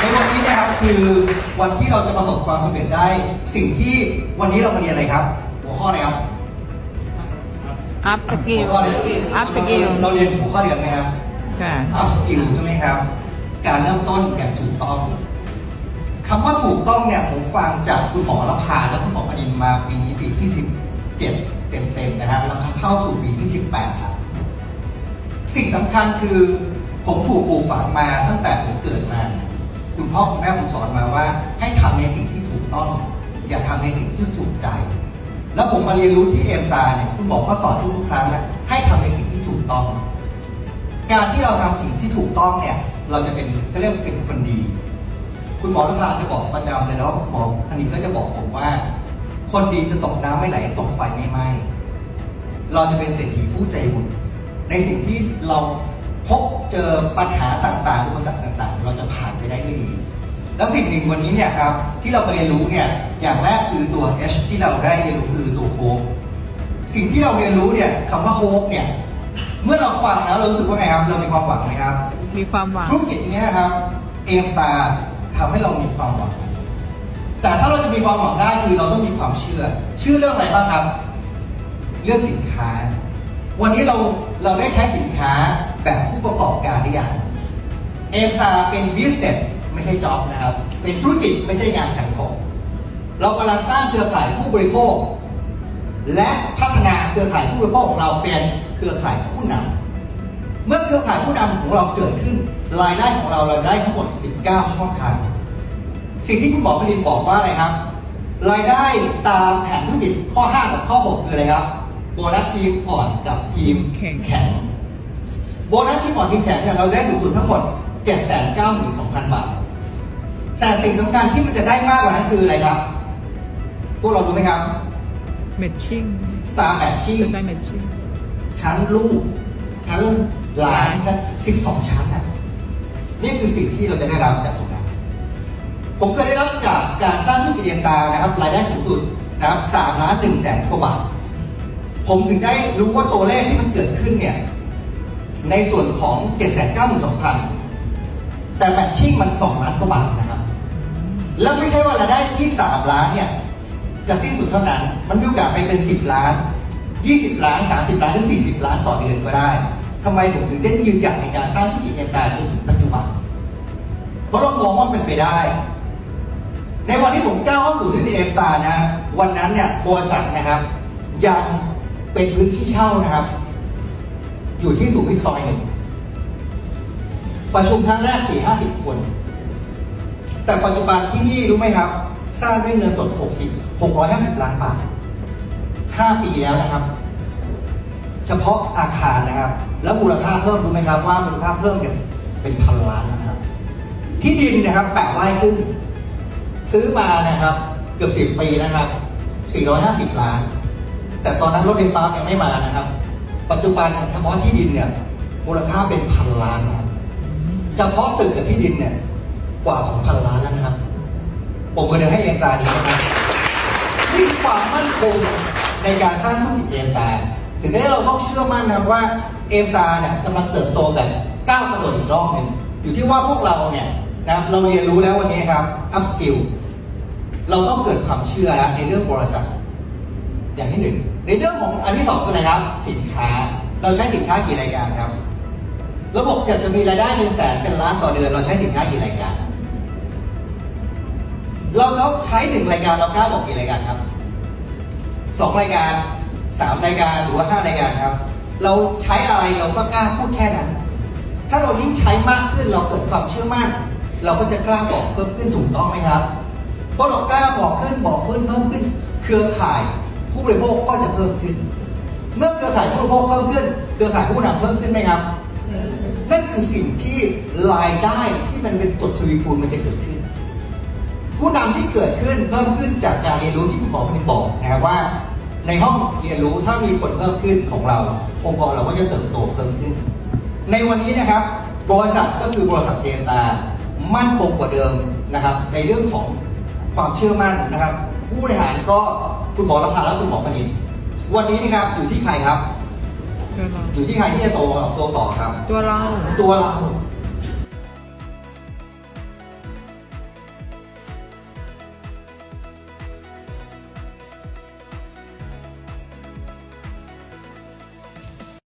ในวันนี้นะครับคือวันที่เราจะประสบความสำเร็จได้ สิ่งที่วันนี้เรามาเรียนอะไรครับ หัวข้ออะไรครับอัพสกิลหัวข้ออะไรอัพสกิลเราเรียนหัวข้อเดียวกันไหมครับค่ะอัพสกิลใช่ไหมครับ การเริ่มต้นอย่างถูกต้องคำว่าถูกต้องเนี่ยผมฟังจากคุณหมอละพาและคุณหมอปรินมาปีนี้ปีที่17เต็มๆนะฮะแล้วก็เข้าสู่ปีที่18ครับสิ่งสำคัญคือผมถูกปลูกฝังมาตั้งแต่ผมเกิดมา คุณพ่อคุณแม่ผมสอนมาว่า ให้ทำในสิ่งที่ถูกต้อง อย่าทำในสิ่งที่ถูกใจ แล้วผมมาเรียนรู้ที่เอ็มซาเนี่ยคุณหมอก็สอนทุกครั้งนะให้ทำในสิ่งที่ถูกต้อง การที่เราทำสิ่งที่ถูกต้องเนี่ย เราจะเป็นเขาเรียกเป็นคนดี คุณหมอรัตนาจะบอกประจำเลยแล้วหมออันนี้ก็จะบอกผมว่า คนดีจะตกน้ำไม่ไหลตกไฟไม่ไหม้เราจะเป็นเศรษฐีผู้ใจบุญในสิ่งที่เราพบเจอปัญหาต่างๆอุปสรรค แล้วสิ่งหนึ่งวันนี้เนี่ยครับที่เราไปเรียนรู้เนี่ยอย่างแรกคือตัว H ที่เราได้เรียนรู้คือตัวโฮปสิ่งที่เราเรียนรู้เนี่ยคำว่าโฮปเนี่ยเมื่อเราฟังแล้วเรารู้สึกว่าไงครับ เรามีความหวังไหมครับ มีความหวังธุรกิจเนี้ยครับเอมซาทำให้เรามีความหวัง แต่ถ้าเราจะมีความหวังได้คือเราต้องมีความเชื่อ เชื่อเรื่องอะไรบ้างครับ เรื่องสินค้า วันนี้เราเราได้ใช้สินค้าแบบผู้ประกอบการหรือยังเอมซาเป็น business ไม่ใช่ job นะครับ เป็นธุรกิจไม่ใช่งานขายของ เรากำลังสร้างเครือข่ายผู้บริโภค และพัฒนาเครือข่ายผู้บริโภคของเราเป็นเครือข่ายผู้นำเมื่อเครือข่ายผู้นำของเราเกิดขึ้น รายได้ของเราเราได้ทั้งหมด 19 ช่องทาง สิ่งที่คุณหมอพลินบอกว่าอะไรครับ รายได้ตามแผนธุรกิจข้อ 5 กับข้อ 6 คืออะไรครับโบนัสทีมอ่อนกับทีมแข็งแข็งโบนัสทีมอ่อนทีมแข็งเนี่ยเราได้สูงสุดทั้งหมด 792,000 บาท แต่สิ่งสำคัญที่มันจะได้มากกว่านั้นคืออะไรครับ พวกเรารู้ไหมครับเมทชิ่ง Star Matching จะได้เมทชิ่งชั้นลูกชั้นหลานชั้นสิบสองชั้นอะนี่คือสิ่งที่เราจะได้รับจากตรงนั้นผมเคยได้รับจากการสร้างธุรกิจเรียนตานะครับรายได้สูงสุดนะครับสามล้านหนึ่งแสนกว่าบาท ผมถึงได้รู้ว่าตัวเลขที่มันเกิดขึ้นเนี่ย ในส่วนของเจ็ดแสนเก้าหมื่นสองพันแต่แมทชิ่งมันสองล้านกว่าบาทนะครับ แล้วไม่ใช่ว่ารายได้ที่สามล้านเนี่ย จะสิ้นสุดเท่านั้น มันมีโอกาสไปเป็นสิบล้านยี่สิบล้านสามสิบล้านหรือสี่สิบล้านต่อเดือนก็ได้ทำไมผมถึงได้ยืนหยัดในการสร้างธุรกิจเอนตาจนถึงปัจจุบัน เพราะเรามองว่าเป็นไปได้ ในวันที่ผมก้าวเข้าสู่ธุรกิจเอฟซานะ วันนั้นเนี่ยบริษัทนะครับ ยังเป็นพื้นที่เช่านะครับ อยู่ที่สุขุมวิทซอยหนึ่งประชุมครั้งแรกสี่ห้าสิบคน แต่ปัจจุบันที่นี่รู้ไหมครับ สร้างด้วยเงินสด 60 650 ล้านบาท 5 ปีแล้วนะครับ เฉพาะอาคารนะครับ แล้วมูลค่าเพิ่มรู้ไหมครับว่ามูลค่าเพิ่มเนี่ยเป็นพันล้านนะครับ ที่ดินนะครับแปดไร่ครึ่งซื้อมานะครับ เกือบ10ปีนะครับ 450 ล้าน แต่ตอนนั้นรถไฟฟ้ายังไม่มานะครับ ปัจจุบันเฉพาะที่ดินเนี่ยมูลค่าเป็นพันล้านนะครับเฉพาะตึกกับที่ดินเนี่ย กว่า 2,000 ล้านแล้วนะครับ ผมก็เลยให้เอ็นตานี้นะครับนี่ความมั่นคงในการสร้างธุรกิจเอ็นตาถึงได้เราต้องเชื่อมั่นนะครับว่าเอ็นตาเนี่ยกำลังเติบโตแบบก้าวกระโดดอีกรอบหนึ่งอยู่ที่ว่าพวกเราเนี่ยนะครับเราเรียนรู้แล้ววันนี้ครับ up skill เราต้องเกิดความเชื่อแล้วในเรื่องบริษัท อย่างที่หนึ่งในเรื่องของอันที่สองคืออะไรครับ สินค้าเราใช้สินค้ากี่รายการครับ ระบบจะจะมีรายได้เป็นแสนเป็นล้านต่อเดือน เราใช้สินค้ากี่รายการ เราเราใช้หนึ่งรายการเรากล้าบอกกี่รายการครับสองรายการสามรายการหรือว่าห้ารายการครับ เราใช้อะไรเราก็กล้าพูดแค่นั้น ถ้าเรายิ่งใช้มากขึ้นเราเกิดความเชื่อมั่นเราก็จะกล้าบอกเพิ่มขึ้นถูกต้องไหมครับ เพราะเรากล้าบอกขึ้นบอกเพิ่มเพิ่มขึ้น เครือข่ายผู้บริโภคก็จะเพิ่มขึ้น เมื่อเครือข่ายผู้บริโภคเพิ่มขึ้น เครือข่ายผู้นำเพิ่มขึ้นไหมครับ นั่นคือสิ่งที่รายได้ที่มันเป็นกฎทวีคูณมันจะเกิดขึ้น ผู้นำที่เกิดขึ้นเพิ่มขึ้นจากการเรียนรู้ที่คุณหมอพินบอกนะครับว่า ในห้องเรียนรู้ถ้ามีผลเพิ่มขึ้นของเรา องค์กรเราก็จะเติบโตเพิ่มขึ้น ในวันนี้นะครับบริษัทก็คือบริษัทเดนตามั่นคงกว่าเดิมนะครับ ในเรื่องของความเชื่อมั่นนะครับ ผู้บริหารก็คุณหมอละพาและคุณหมอปนินวันนี้นะครับอยู่ที่ใครครับตัวเราอยู่ที่ใครที่จะโตโตต่อครับ ตัวเราตัวเรา